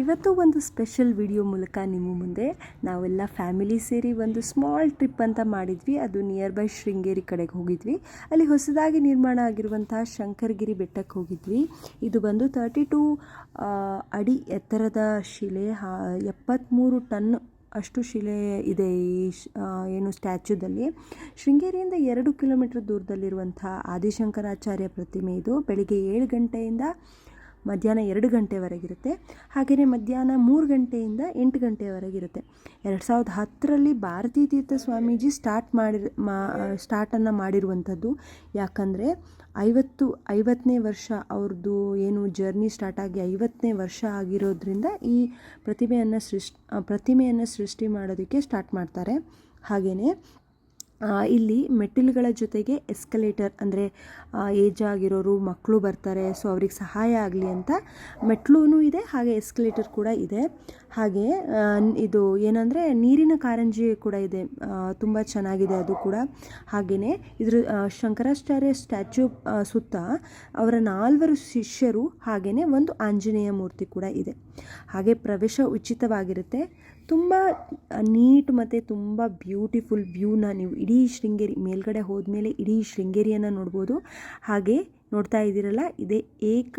ಇವತ್ತು ಒಂದು special video ಮೂಲಕ ನಿಮ್ಮ ಮುಂದೆ ನಾವೆಲ್ಲ ಫ್ಯಾಮಿಲಿ ಸೇರಿ ಒಂದು ಸ್ಮಾಲ್ ಟ್ರಿಪ್ ಅಂತ ಮಾಡಿದ್ವಿ. ಅದು ನಿಯರ್ ಬೈ ಶೃಂಗೇರಿ ಕಡೆಗೆ ಹೋಗಿದ್ವಿ. ಅಲ್ಲಿ ಹೊಸದಾಗಿ ನಿರ್ಮಾಣ ಆಗಿರುವಂತಹ ಶಂಕರಗಿರಿ ಬೆಟ್ಟಕ್ಕೆ ಹೋಗಿದ್ವಿ. ಇದು ಬಂದು ತರ್ಟಿ ಟು ಅಡಿ ಎತ್ತರದ ಶಿಲೆ ಎಪ್ಪತ್ತ್ಮೂರು ಟನ್ ಅಷ್ಟು ಶಿಲೆ ಇದೆ ಈ ಏನು ಸ್ಟ್ಯಾಚ್ಯೂದಲ್ಲಿ. ಶೃಂಗೇರಿಯಿಂದ ಎರಡು ಕಿಲೋಮೀಟರ್ ದೂರದಲ್ಲಿರುವಂಥ ಆದಿಶಂಕರಾಚಾರ್ಯ ಪ್ರತಿಮೆ ಇದು. ಬೆಳಿಗ್ಗೆ ಏಳು ಗಂಟೆಯಿಂದ ಮಧ್ಯಾಹ್ನ ಎರಡು ಗಂಟೆವರೆಗಿರುತ್ತೆ ಹಾಗೆಯೇ ಮಧ್ಯಾಹ್ನ ಮೂರು ಗಂಟೆಯಿಂದ ಎಂಟು ಗಂಟೆವರೆಗಿರುತ್ತೆ ಎರಡು ಸಾವಿರದ ಹತ್ತರಲ್ಲಿ ಭಾರತೀ ತೀರ್ಥ ಸ್ವಾಮೀಜಿ ಸ್ಟಾರ್ಟ್ ಮಾಡಿ ಮಾ ಸ್ಟಾರ್ಟನ್ನು ಮಾಡಿರುವಂಥದ್ದು. ಯಾಕಂದರೆ ಐವತ್ತು, ಐವತ್ತನೇ ವರ್ಷ ಅವ್ರದ್ದು ಏನು ಜರ್ನಿ ಸ್ಟಾರ್ಟ್ ಆಗಿ ಐವತ್ತನೇ ವರ್ಷ ಆಗಿರೋದ್ರಿಂದ ಈ ಪ್ರತಿಮೆಯನ್ನು ಸೃಷ್ಟಿ ಪ್ರತಿಮೆಯನ್ನು ಸೃಷ್ಟಿ ಮಾಡೋದಕ್ಕೆ ಸ್ಟಾರ್ಟ್ ಮಾಡ್ತಾರೆ. ಹಾಗೆಯೇ ಇಲ್ಲಿ ಮೆಟ್ಟಿಲುಗಳ ಜೊತೆಗೆ ಎಸ್ಕಲೇಟರ್ ಅಂದರೆ ಏಜ್ ಆಗಿರೋರು ಮಕ್ಕಳು ಬರ್ತಾರೆ ಸೊ ಅವ್ರಿಗೆ ಸಹಾಯ ಆಗಲಿ ಅಂತ ಮೆಟ್ಲೂ ಇದೆ, ಹಾಗೆ ಎಸ್ಕಲೇಟರ್ ಕೂಡ ಇದೆ. ಹಾಗೆ ಇದು ಏನಂದರೆ, ನೀರಿನ ಕಾರಂಜಿ ಕೂಡ ಇದೆ ತುಂಬ ಚೆನ್ನಾಗಿದೆ ಅದು ಕೂಡ. ಹಾಗೆಯೇ ಇದ್ರ ಶಂಕರಾಚಾರ್ಯ ಸ್ಟ್ಯಾಚ್ಯೂ ಸುತ್ತ ಅವರ ನಾಲ್ವರು ಶಿಷ್ಯರು ಹಾಗೆಯೇ ಒಂದು ಆಂಜನೇಯ ಮೂರ್ತಿ ಕೂಡ ಇದೆ. ಹಾಗೆ ಪ್ರವೇಶ ಉಚಿತವಾಗಿರುತ್ತೆ. ತುಂಬ ನೀಟ್ ಮತ್ತು ತುಂಬ ಬ್ಯೂಟಿಫುಲ್ ವ್ಯೂನ ನೀವು ಇಡೀ ಶೃಂಗೇರಿ, ಮೇಲ್ಗಡೆ ಹೋದ್ಮೇಲೆ ಇಡೀ ಶೃಂಗೇರಿಯನ್ನು ನೋಡ್ಬೋದು. ಹಾಗೆ ನೋಡ್ತಾ ಇದ್ದೀರಲ್ಲ, ಇದೇ ಏಕ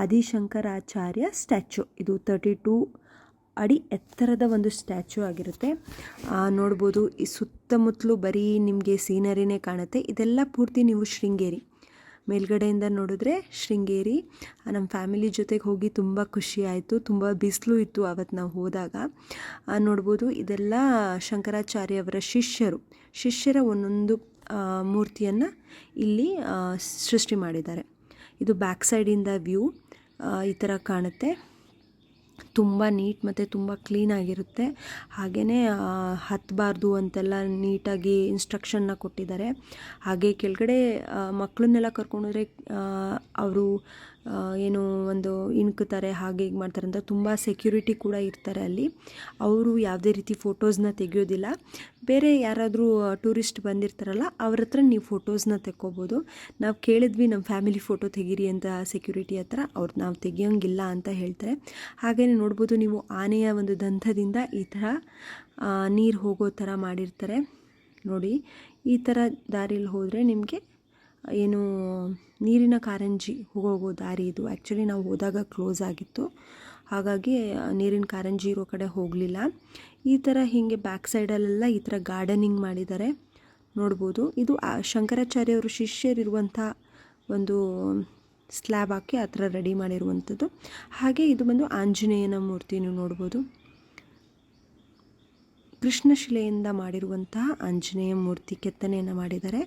ಆದಿಶಂಕರಾಚಾರ್ಯ ಸ್ಟ್ಯಾಚು ಇದು ತರ್ಟಿ ಟೂ ಅಡಿ ಎತ್ತರದ ಒಂದು ಸ್ಟ್ಯಾಚು ಆಗಿರುತ್ತೆ. ನೋಡ್ಬೋದು, ಈ ಸುತ್ತಮುತ್ತಲು ಬರೀ ನಿಮಗೆ ಸೀನರಿನೇ ಕಾಣುತ್ತೆ. ಇದೆಲ್ಲ ಪೂರ್ತಿ ನೀವು ಶೃಂಗೇರಿ. ಮೇಲ್ಗಡೆಯಿಂದ ನೋಡಿದ್ರೆ ಶೃಂಗೇರಿ. ನಮ್ಮ ಫ್ಯಾಮಿಲಿ ಜೊತೆಗೆ ಹೋಗಿ ತುಂಬ ಖುಷಿ ಆಯಿತು, ತುಂಬ ಬಿಸಿಲು ಇತ್ತು ಅವತ್ತು ನಾವು ಹೋದಾಗ. ನೋಡ್ಬೋದು ಇದೆಲ್ಲ ಶಂಕರಾಚಾರ್ಯವರ ಶಿಷ್ಯರು. ಶಿಷ್ಯರ ಒಂದೊಂದು ಮೂರ್ತಿಯನ್ನು ಇಲ್ಲಿ ಸೃಷ್ಟಿ ಮಾಡಿದ್ದಾರೆ. ಇದು ಬ್ಯಾಕ್ ಸೈಡಿಂದ ವ್ಯೂ ಈ ಥರ ಕಾಣುತ್ತೆ. ತುಂಬ ನೀಟ್ ಮತ್ತು ತುಂಬ ಕ್ಲೀನಾಗಿರುತ್ತೆ ಹಾಗೆಯೇ ಹತ್ತಬಾರ್ದು ಅಂತೆಲ್ಲ ನೀಟಾಗಿ ಇನ್ಸ್ಟ್ರಕ್ಷನ್ನ ಕೊಟ್ಟಿದ್ದಾರೆ. ಹಾಗೆ ಕೆಳಗಡೆ ಮಕ್ಕಳನ್ನೆಲ್ಲ ಕರ್ಕೊಂಡೋದ್ರೆ ಅವರು ಏನು ಒಂದು ಇಣ್ಕುತ್ತಾರೆ, ಹಾಗೆ ಹೀಗೆ ಮಾಡ್ತಾರೆ ಅಂತ ತುಂಬ ಸೆಕ್ಯೂರಿಟಿ ಕೂಡ ಇರ್ತಾರೆ ಅಲ್ಲಿ. ಅವರು ಯಾವುದೇ ರೀತಿ ಫೋಟೋಸ್ನ ತೆಗೆಯೋದಿಲ್ಲ. ಬೇರೆ ಯಾರಾದರೂ ಟೂರಿಸ್ಟ್ ಬಂದಿರ್ತಾರಲ್ಲ, ಅವ್ರ ಹತ್ರ ನೀವು ಫೋಟೋಸ್ನ ತೆಕ್ಕೋಬೋದು. ನಾವು ಕೇಳಿದ್ವಿ ನಮ್ಮ ಫ್ಯಾಮಿಲಿ ಫೋಟೋ ತೆಗೀರಿ ಅಂತ ಸೆಕ್ಯೂರಿಟಿ ಹತ್ರ. ಅವ್ರು, ನಾವು ತೆಗಿಯೋಂಗಿಲ್ಲ ಅಂತ ಹೇಳ್ತಾರೆ. ಹಾಗೆಯೇ ನೋಡ್ಬೋದು. ನೀವು ಆನೆಯ ಒಂದು ದಂತದಿಂದ ಈ ಥರ ನೀರು ಹೋಗೋ ಥರ ಮಾಡಿರ್ತಾರೆ. ನೋಡಿ, ಈ ಥರ ದಾರಿಯಲ್ಲಿ ಹೋದರೆ ನಿಮಗೆ ಏನು, ನೀರಿನ ಕಾರಂಜಿ ಹೋಗೋ ದಾರಿ ಇದು. ಆ್ಯಕ್ಚುಲಿ ನಾವು ಹೋದಾಗ ಕ್ಲೋಸ್ ಆಗಿತ್ತು. ಹಾಗಾಗಿ ನೀರಿನ ಕಾರಂಜಿ ಇರೋ ಕಡೆ ಹೋಗಲಿಲ್ಲ. ಈ ಥರ ಹೀಗೆ ಬ್ಯಾಕ್ ಸೈಡಲ್ಲೆಲ್ಲ ಈ ಥರ ಗಾರ್ಡನಿಂಗ್ ಮಾಡಿದ್ದಾರೆ. ನೋಡ್ಬೋದು. ಇದು ಶಂಕರಾಚಾರ್ಯವರು ಶಿಷ್ಯರಿರುವಂಥ ಒಂದು ಸ್ಲ್ಯಾಬ್ ಹಾಕಿ ಆ ಥರ ರೆಡಿ ಮಾಡಿರುವಂಥದ್ದು. ಹಾಗೆ ಇದು ಬಂದು ಆಂಜನೇಯನ ಮೂರ್ತಿ ನೀವು ನೋಡ್ಬೋದು. ಕೃಷ್ಣಶಿಲೆಯಿಂದ ಮಾಡಿರುವಂತಹ ಆಂಜನೇಯ ಮೂರ್ತಿ ಕೆತ್ತನೆಯನ್ನು ಮಾಡಿದ್ದಾರೆ.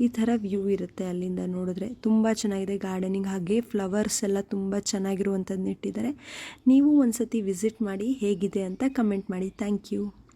ಈ ಥರ ವ್ಯೂ ಇರುತ್ತೆ ಅಲ್ಲಿಂದ ನೋಡಿದ್ರೆ. ತುಂಬ ಚೆನ್ನಾಗಿದೆ ಗಾರ್ಡನಿಂಗ್, ಹಾಗೆ ಫ್ಲವರ್ಸ್ ಎಲ್ಲ ತುಂಬ ಚೆನ್ನಾಗಿರುವಂಥದ್ದು ಇಟ್ಟಿದ್ದಾರೆ. ನೀವು ಒಂದು ಸತಿ ವಿಸಿಟ್ ಮಾಡಿ ಹೇಗಿದೆ ಅಂತ ಕಮೆಂಟ್ ಮಾಡಿ. Thank you.